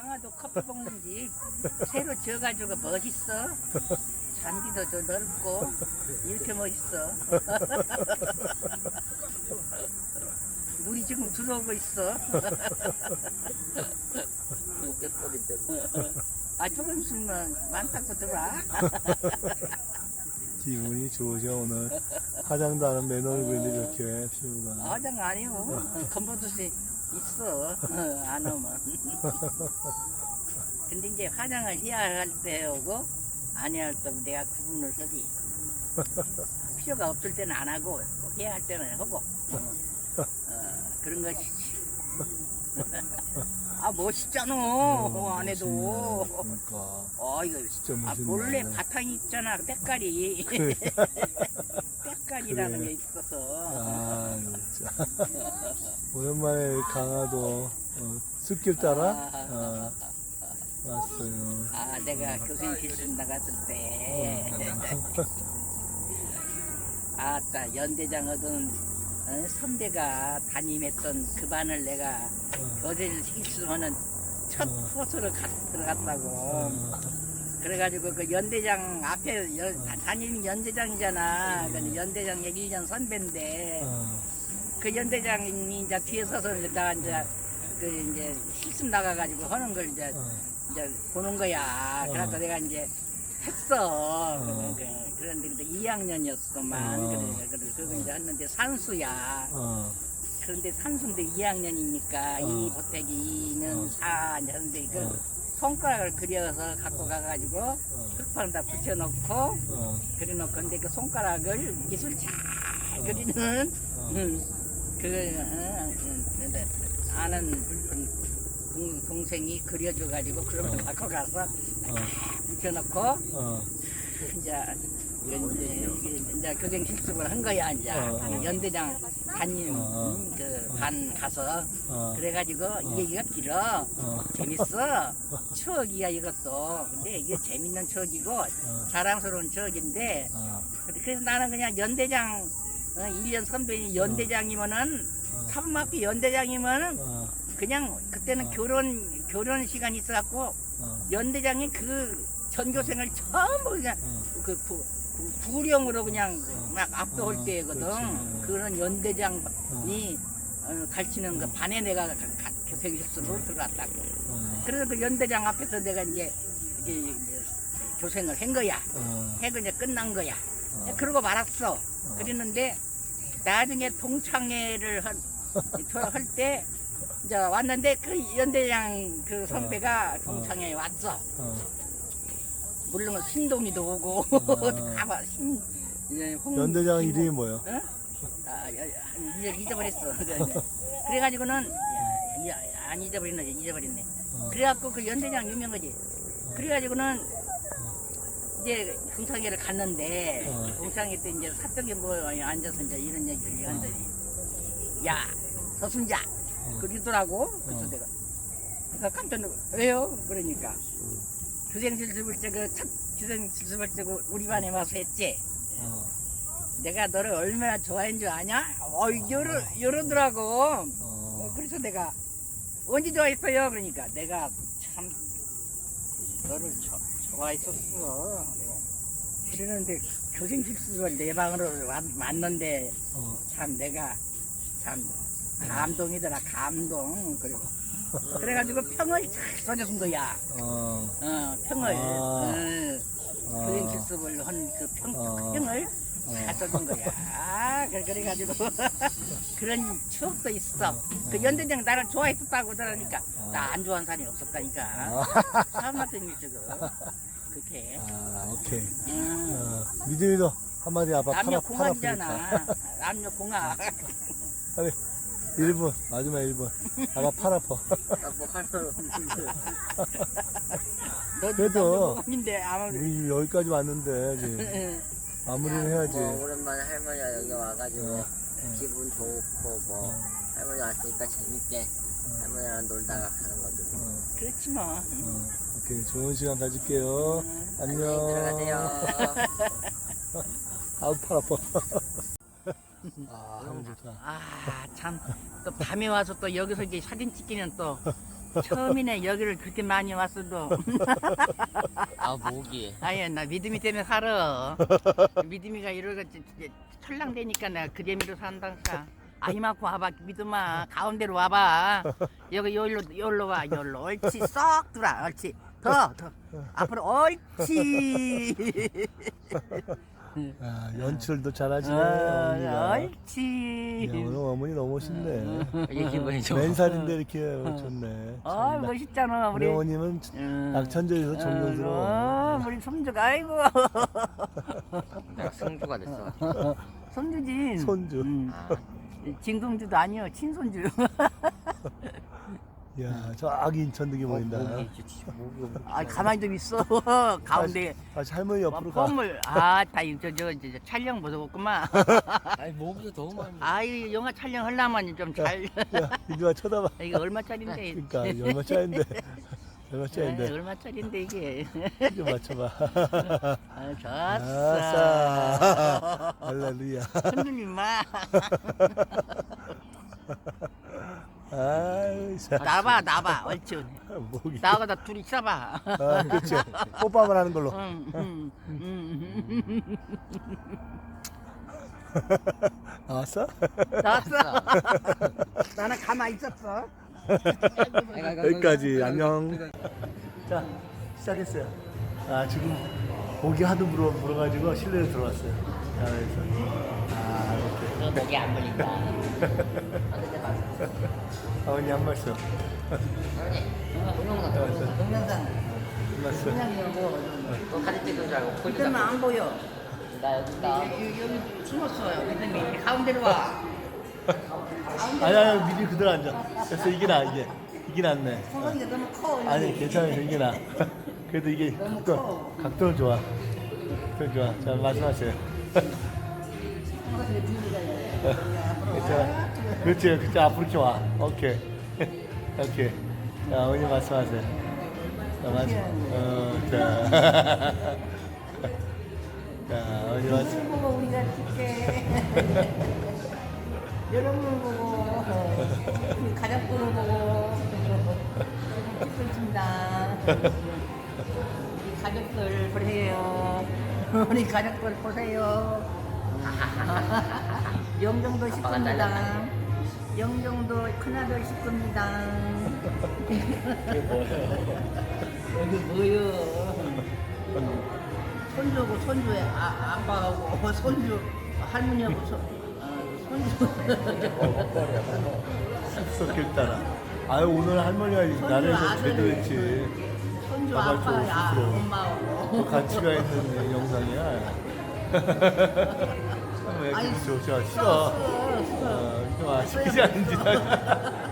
강화도 커피 볶는지 새로 지어가지고 멋있어. 잔디도 저 넓고 이렇게 멋있어. 물이 지금 들어오고 있어. 아 조금 있으면 많다고 들어와. 기분이 좋으셔 오늘 화장도 안 한 맨 얼굴인데 이렇게 피부가 화장 아니요. 건보듯이 있어. 어, 안 오면. 근데 이제 화장을 해야 할 때 오고 안 해야 할 때 내가 구분을 하지. 필요가 없을 때는 안 하고 꼭 해야 할 때는 하고. 어, 어, 그런 것이지. 아 멋있잖아. 어, 안 해도. 그러니까 어 이거 진짜 아 멋있네 본래 바탕이 있잖아 때깔이. 때깔이라는 그래. 게 있어서. 아 진짜. 오랜만에 강화도 어, 숲길 따라? 어, 왔어요. 아, 내가 교생실습 나갔을 때, 아따, 연대장 얻은 어, 선배가 담임했던 그 반을 내가 어, 교생 실습하는 첫 어. 코스로 가, 들어갔다고. 어, 그래가지고 그 연대장 앞에, 연, 담임 연대장이잖아. 그 연대장 얘기 1년 선배인데, 어, 그 연대장이 이제 뒤에 서서 나 이제 그 이제 실습 나가가지고 하는 걸 이제 어, 이제 보는 거야. 어. 그래서 내가 이제 했어. 어. 그, 그런데 그때 2학년이었구만. 어. 그래, 그래, 그거 이제 했는데 산수야. 어, 그런데 산수인데 2학년이니까 어. 이 보태기는 어. 4 이제 하는데 그 어, 손가락을 그려서 갖고 가가지고 어, 흙방에다 붙여놓고 어, 그려놓고 근데 그 손가락을 미술 잘 어. 그리는 어, 음, 그 어, 음, 근데 아는 동, 동생이 그려줘가지고 그러면 어. 갖고 가서 어, 붙여놓고 어, 이제 이제 이제 교생 실습을 한 거야 이제. 어, 어. 연대장 담임 어, 음, 그반 가서. 어, 그래가지고 이 얘기가 길어. 어, 재밌어. 추억이야 이것도. 근데 이게 재밌는 추억이고 어, 자랑스러운 추억인데 어, 그래서 나는 그냥 연대장 어, 1년 선배니 연대장이면은 어, 사범학교 연대장이면은 어, 그냥 그때는 어. 결혼 결혼 시간이 있어갖고 어, 연대장이 그 전교생을 전부 그냥 어, 그 부, 부, 부령으로 그냥 어. 막 압도할 어, 때거든. 그런 연대장이 어, 어, 가르치는 그 반에 내가 가- 가- 교생실습으로 들어갔다고. 어, 그래서 그 연대장 앞에서 내가 이제, 이제 교생을 한 거야. 어, 해고 이제 끝난 거야. 어, 그러고 말았어. 어. 그랬는데 나중에 동창회를 할, 할 때, 이제 왔는데 그 연대장 그 선배가 동창회에 왔어. 어, 물론 신동이도 오고 아. 가봐 신 이제 홍 연대장 신동- 이름이 뭐야? 어? 아, 여- 이제 잊어버렸어. 그래, 그래. 그래가지고는 야, 야, 안 잊어버렸네, 잊어버렸네. 어, 그래갖고 그 연대장 유명하지. 그래가지고는 이제 동창회를 갔는데 어. 동창회 때 이제 사적에 뭐 앉아서 이제 이런 얘기를 하는데 야 서순자 어, 그러더라고. 그래서 어. 내가 내가 깜짝 놀라 왜요? 그러니까 교생실 습을 때그첫 교생실 습을 때 우리 반에 와서 했지. 어, 내가 너를 얼마나 좋아한 줄 아냐? 어, 이러, 이러더라고. 어, 어, 그래서 내가 언제 좋아했어요? 그러니까 내가 참 너를 조, 좋아했었어. 그러는데 교생 실습을 내 방으로 왔, 왔는데 어, 참 내가 참 감동이더라 감동 그리고 그래가지고 평을 잘 써줬은 거야. 어, 어, 평을 아. 어, 어, 교생 실습을 한 그 평, 어. 평을 어. 잘 써준 거야. 아, 그래, 그래가지고 그런 추억도 있어. 어. 그 연대장 나를 좋아했었다고 그러니까 어. 나안 좋아하는 사람이 없었다니까. 아, 사람한테 지금 그렇게. 아, 오케이. 음. 어, 믿음이도 한마디 아빠 남녀 팔아, 팔아 부니까. 공학이잖아. 남녀 공학. 1분, 마지막 1분. 아빠 팔 아파. 나뭐 할말 없는데. 너 그래도 공학인데 아무리. 우리 여기까지 왔는데, 이제 응. 마무리는 해야지. 뭐 오랜만에 할머니가 여기 와가지고 어, 기분 좋고 뭐 할머니 왔으니까 재밌게 할머니랑 놀다가 가는 거지. 뭐. 어, 그렇지 뭐. 어, 오케이. 좋은 시간 가질게요. 안녕. 들어가세요. 아우, 팔 아파. 아, 하늘 좋다. 아, 참. 또 밤에 와서 또 여기서 이제 사진 찍기는 또 처음이네. 여기를 그렇게 많이 왔어도. 아 목이. 아예 나 믿음이 때문에 살아. 믿음이가 이러고 철랑대니까 내가 그 재미로 산다니까 아 이만큼 와봐 믿음아. 가운데로 와봐. 여기 여기로 여기로 와 여기로. 옳지. 쏙 들어 옳지. 더 더. 앞으로 옳지 아, 연출도 잘하시네. 어, 어머니가. 옳지 야, 오늘 어머니 너무 멋있네. 이게 기분이 좋아 맨살인데 이렇게 좋네. 어 참, 멋있잖아 우리 우리 어머님은 음. 낙천제에서 존경스러워. 어, 우리 손주가 아이고 내가 승주가 됐어 손주지 손주. 음. 아 진동주도 아니요 친손주 야, 저 아기 인천 득이 보인다. 아 가만히 좀 있어 가운데 아, 할머니 옆으로 가. 폼을 아다 저 저 저, 저, 촬영 보고구만 아니 목이 너무 많이 아이 영화 촬영 하려면 좀잘 야, 이리와 쳐다봐. 이게 얼마짜린데 그러니까 얼마 차인데. 얼마 에이, 차인데. 얼마짜린데 이게 좀 맞춰봐. 아, 좋았어 아싸. 할렐루야. 흔들림 마 아유, 자. 나봐 나봐 옳지 목이. 나하고 둘이 싸봐 아, 그렇지. 뽀빠만 하는 걸로. 응, 응, 응. 나왔어? 나왔어 나는 가만히 있었어 여기까지. 안녕. 자, 시작했어요. 아, 지금 목이 하도 물어, 물어가지고 실내로 들어왔어요. 자, 그래서. 아, 이렇게. 너 목이 안 물린다 아버님 한 말씀. 동영상 동영상 한 말씀. 뭐너 사진 찍은 줄 알고 그때는 안 보여 나 여기 있다 여기, 여기 숨었어요 그때는 가운데로 와 아니, 아니, 미리 그대로 앉아. 그래서 이게 나, 이게. 이게 낫네. 성공이 너무 커 아니, 괜찮아요. 이게 나. 그래도 이게 각도, 각도는 좋아. 각도는 좋아. 자, 말씀하세요. 괜찮아. 그렇지, 그렇지. 앞으로 이렇게 와. 오케이. 오케이. 자, 어머니 말씀하세요. 자, 말씀. 어, 자. 자, 어머니 말씀. 보고 우리가 찍게 여러분을 보고 우리 가족들을 보고 있습니다 우리 가족들 보세요 우리 가족들 보세요 영정도 아빠가 식구입니다. 영정도 큰아들 식구입니다 여기 뭐요 손주고 손주의 아, 아빠하고 손주 할머니하고 손, 어, 손주 썩겠다라. 아유, 오늘 할머니가 나를 좀 아들. 제대로 했지. 손주 아빠 아, 스스로. 엄마하고 또 같이 가 있는 영상이야. 왜 아니, 그렇게 좋죠? 싫어. 어, 좀 아시지 않은지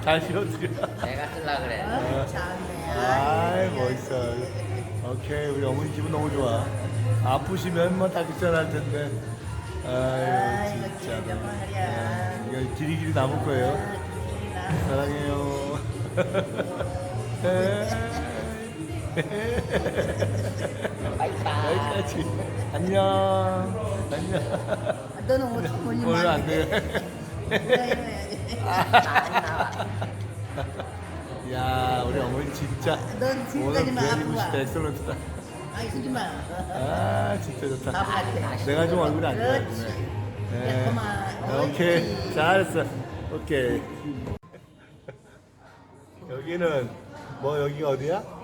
다 싫어드려. 내가 쓸라 그래 아, 참네. 아이 멋있어. 오케이 우리 어머니 기분 너무 좋아. 아프시면 뭐 다기전 할 텐데. 아유 진짜. 말이야. 이거 길이길이 남을 거예요. 사랑해요. 여기까지. 안녕. 안녕. 너는 옷 한번 오늘 안 돼. 많이 나와 야 우리 어머니 진짜 넌 오늘 지금까지만 뷰 아픈 멋있다 거야. 엑셀런트다. 아이 쓰지 마. 아 진짜 좋다. 다 봤대. 내가 좀 얼굴이 안 좋아. 그렇지. 네. 그만. 오케이. 잘했어. 오케이. 여기는 뭐 여기가 어디야?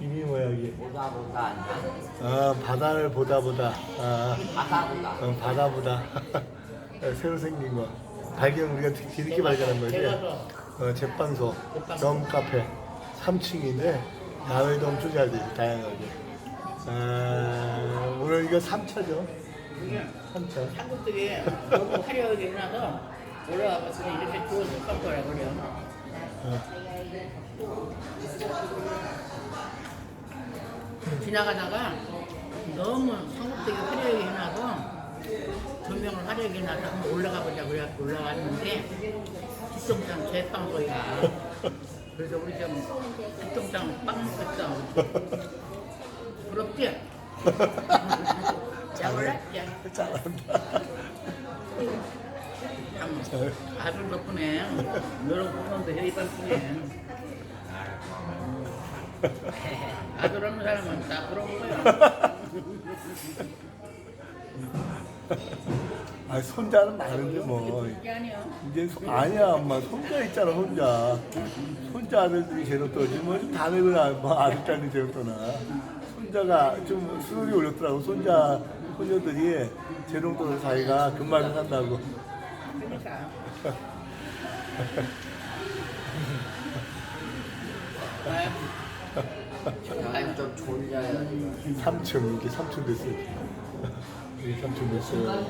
이름이 뭐야 여기? 보다 보다 아니야 아 바다를 보다 보다. 아 바다 보다 어, 바다 보다. 새로 생긴 거. 발견 우리가 뒤- 뒤늦게 발견한 거지. 어, 제빵소, 점 카페, 3층인데 야외도 엄청 잘 돼, 다양하게. 아, 오늘 이거 3차죠? 3차. 한국들이 너무 화려하게 해놔서 올라와서 이렇게 주워서 꺾어라 그래. 어. 지나가다가 너무 성급되게 화려하게 해놔서 조명을 화려하게 해놔서 한번 올라가 보자 그래갖고 올라갔는데 뒷동산 제빵소야 그래서 우리 좀 뒷동산 빵 먹었어 부럽지? 자? 자 잘한다. 참, 아들 덕분에 너를 보는데 혜이반뿐에 아들 없는 사람은 다 그런 거야. 아 손자는 많은데 뭐 그게 아니야. 이제 손- 아니야 엄마 손자 있잖아 손자 손자 아들들이 제일 떨어지 뭐다 늙으나 뭐 아들 딸이 제일 떠나 손자가 좀 수술이 올렸더라고 손자 손녀들이 재롱 떠는 사이가 금방 산다고 그러니까. 졸려요. 3층 이게 3층 됐어요 이게 3층 됐어요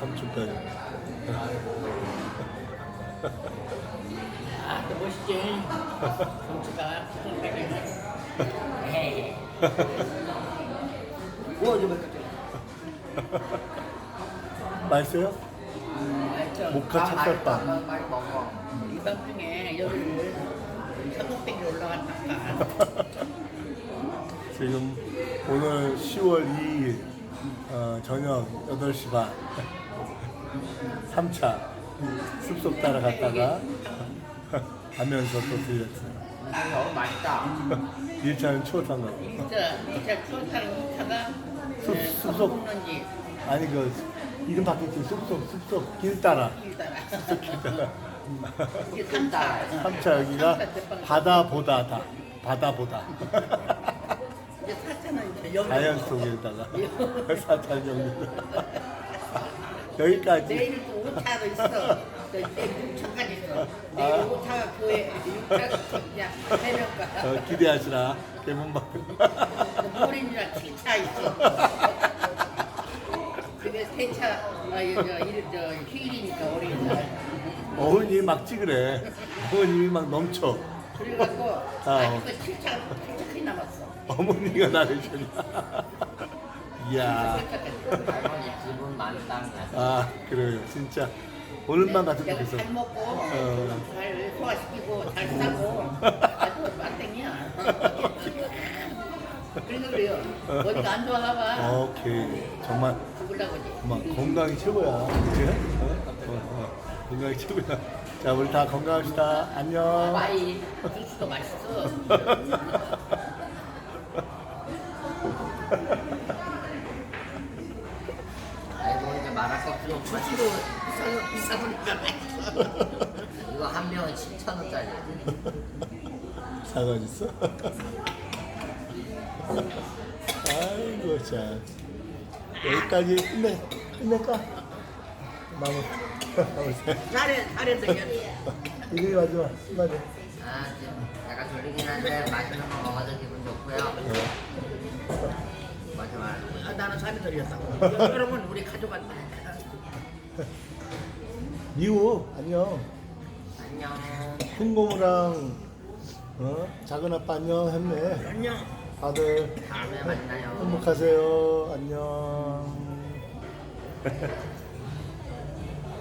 3층까지 아, 또 멋있지. 정치가 부동백이네. 에이. 뭐 좀. 맛있어요? 알죠. 모카 찹쌀빵 많이, 먹어. 이 밤 중에 여기를 서독백이 올라갔다가 지금 오늘 10월 2일 어, 저녁 8시 반. 3차 숲속 따라갔다가 가면서 또 들렸어요. 음, 너무 맛있다. 1차는 추어탕 거. 진짜 진짜 추억하는 이차가 숲- 네, 숲속. 먹는지. 아니 그 이름 바뀌었지. 숲속 숲속 길 따라. 일단 길 따라. 이게 삼다 3차 여기가 바다 보다 다 바다보다 이제 사차는 이제 여기 자연 속에다가 4차 정도 여기까지 내일 또 5차도 있어. 내일 6차까지 있어. 내일 아. 5차가 교회, 6차가 그냥 해명가. 어, 기대하시라 개문방 모린이랑 7차 있어. 그게 3차, 아, 이, 저, 일, 저, 휴일이니까 어린이날. 어머님이 막 찍으래 어머님이 막 넘쳐 아. 아직도 7차, 7차까지 남았어. 어머니가 나르셨나 이야 7차까지. 할머니 기분 만땅이야. 아 그래요 진짜 오늘만 같은 내가 잘 먹고, 어. 잘 소화시키고, 잘 싸고, 아주 만땡이야. 그래서 그래요. 어디가 안 좋아가 봐. 오케이 정말 죽으려고 지 정말 건강이 최고야 그치? 어? 어, 어. 건강이 최고야 자 우리 다 건강합시다 안녕 많이 주스도 맛있어. 아이고 이제 말할 거 필요 없어. 주스도 비싸 비싸보니까 맛있어. 이거 한 병은 7천 원짜리. 사과 있어? 아이고 참 여기까지 끝내 끝낼까? 마무리 잘해 잘해 되게. 이리 마지막 마지막 아 지금 약간 졸리긴 한데 맛있는 거 먹어서 기분 좋고요. 마지막. 아, 나는 잠이 들렸다고. 여러분 우리 가져갔다. 미우 안녕 안녕. 큰 고무랑 어? 작은 아빠 안녕 했네 안녕. 다들 다음에 만나요. 행복하세요 안녕